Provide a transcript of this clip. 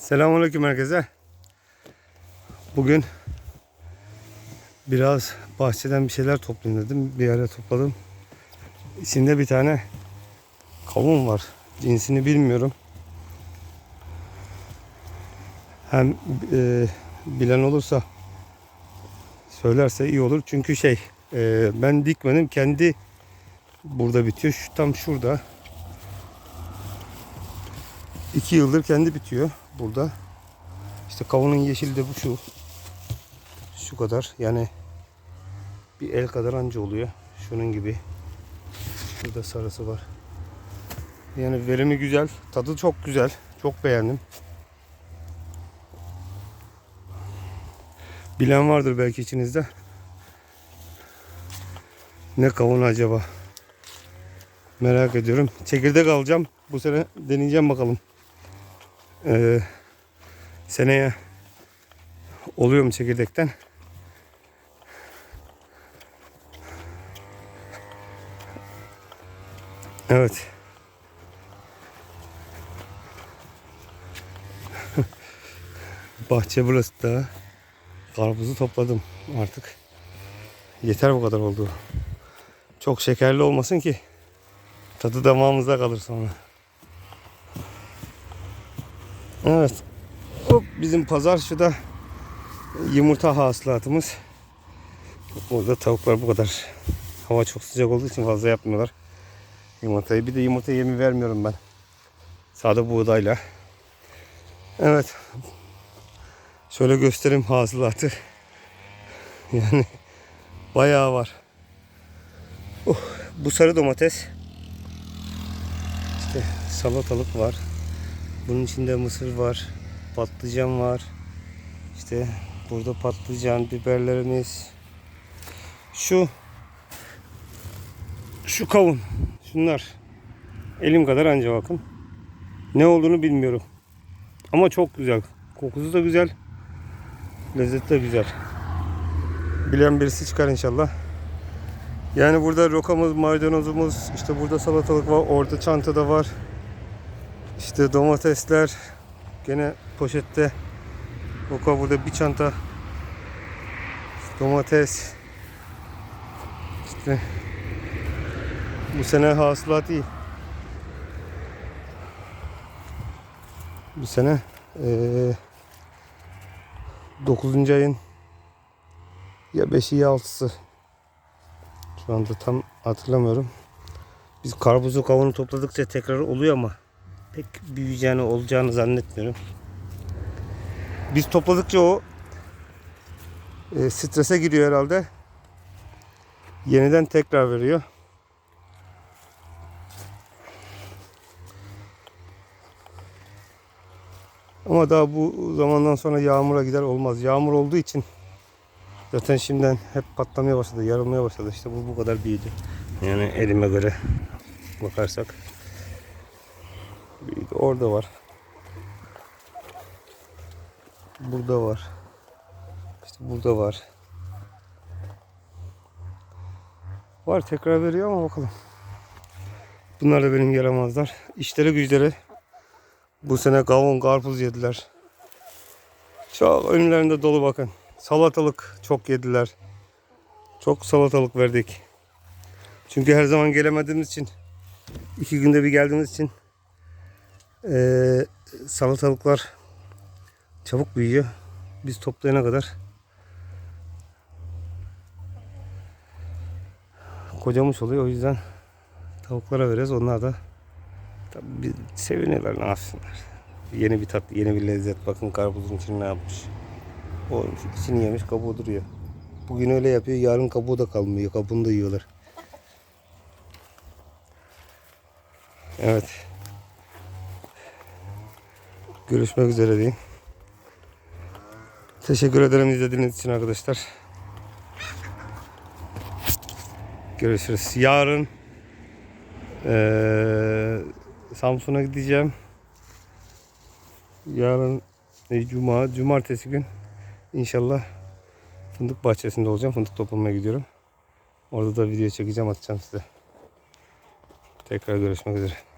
Selamünaleyküm herkese. Bugün biraz bahçeden bir şeyler toplayayım dedim. Bir yere topladım. İçinde bir tane kavun var. Cinsini bilmiyorum. Hem e, bilen olursa söylerse iyi olur. Çünkü şey e, ben dikmedim. Kendi burada bitiyor. Şu, tam şurada. İki yıldır kendi bitiyor burada. İşte kavunun yeşili de bu şu. Şu kadar yani bir el kadar anca oluyor. Şunun gibi. Şurada sarısı var. Yani verimi güzel. Tadı çok güzel. Çok beğendim. Bilen vardır belki içinizde. Ne kavun acaba? Merak ediyorum. Çekirdek alacağım. Bu sene deneyeceğim bakalım. Ee, seneye oluyor mu çekirdekten? Evet. Bahçe burası da. Karpuzu topladım artık. Yeter bu kadar oldu. Çok şekerli olmasın ki tadı damağımızda kalır sonra. Evet. Hop bizim pazar şu da yumurta hasılatımız. Burada tavuklar bu kadar. Hava çok sıcak olduğu için fazla yapmıyorlar. Yumurtayı. Bir de yumurta yemi vermiyorum ben. Sade buğdayla. Evet. Şöyle göstereyim hasılatı. Yani bayağı var. Oh, bu sarı domates. İşte salatalık var. Bunun içinde mısır var, patlıcan var. İşte burada patlıcan, biberlerimiz. Şu şu kavun. Şunlar. Elim kadar anca bakın. Ne olduğunu bilmiyorum. Ama çok güzel. Kokusu da güzel. Lezzeti de güzel. Bilen birisi çıkar inşallah. Yani burada rokamız, maydanozumuz, işte burada salatalık var, orada çantada var. İşte domatesler gene poşette. Roka burada bir çanta domates. İşte bu sene hasılat iyi. Bu sene eee 9. ayın ya 5'i ya 6'sı. Şu anda tam hatırlamıyorum. Biz karpuzu kavunu topladıkça tekrar oluyor ama pek büyüyeceğini olacağını zannetmiyorum. Biz topladıkça o e, strese giriyor herhalde. Yeniden tekrar veriyor. Ama daha bu zamandan sonra yağmura gider olmaz. Yağmur olduğu için zaten şimdiden hep patlamaya başladı, yarılmaya başladı. İşte bu bu kadar büyüdü. Yani elime göre bakarsak. Orada var. Burada var. İşte burada var. Var tekrar veriyor ama bakalım. Bunlar da benim yaramazlar. İşleri güçleri bu sene kavun karpuz yediler. Çok önlerinde dolu bakın. Salatalık çok yediler. Çok salatalık verdik. Çünkü her zaman gelemediğimiz için iki günde bir geldiğimiz için eee, salatalıklar çabuk büyüyor. Biz toplayana kadar kocamış oluyor. O yüzden tavuklara veririz. Onlar da tabii bir seviniyorlar ne yapsınlar. Yeni bir tat, yeni bir lezzet. Bakın karpuzun içine ne yapmış. O içini yemiş kabuğu duruyor. Bugün öyle yapıyor. Yarın kabuğu da kalmıyor. Kabuğunu da yiyorlar. Evet. Görüşmek üzere diyeyim. Teşekkür ederim izlediğiniz için arkadaşlar. Görüşürüz. Yarın eee, Samsun'a gideceğim. Yarın e, Cuma, Cumartesi gün inşallah fındık bahçesinde olacağım. Fındık toplamaya gidiyorum. Orada da video çekeceğim atacağım size. Tekrar görüşmek üzere.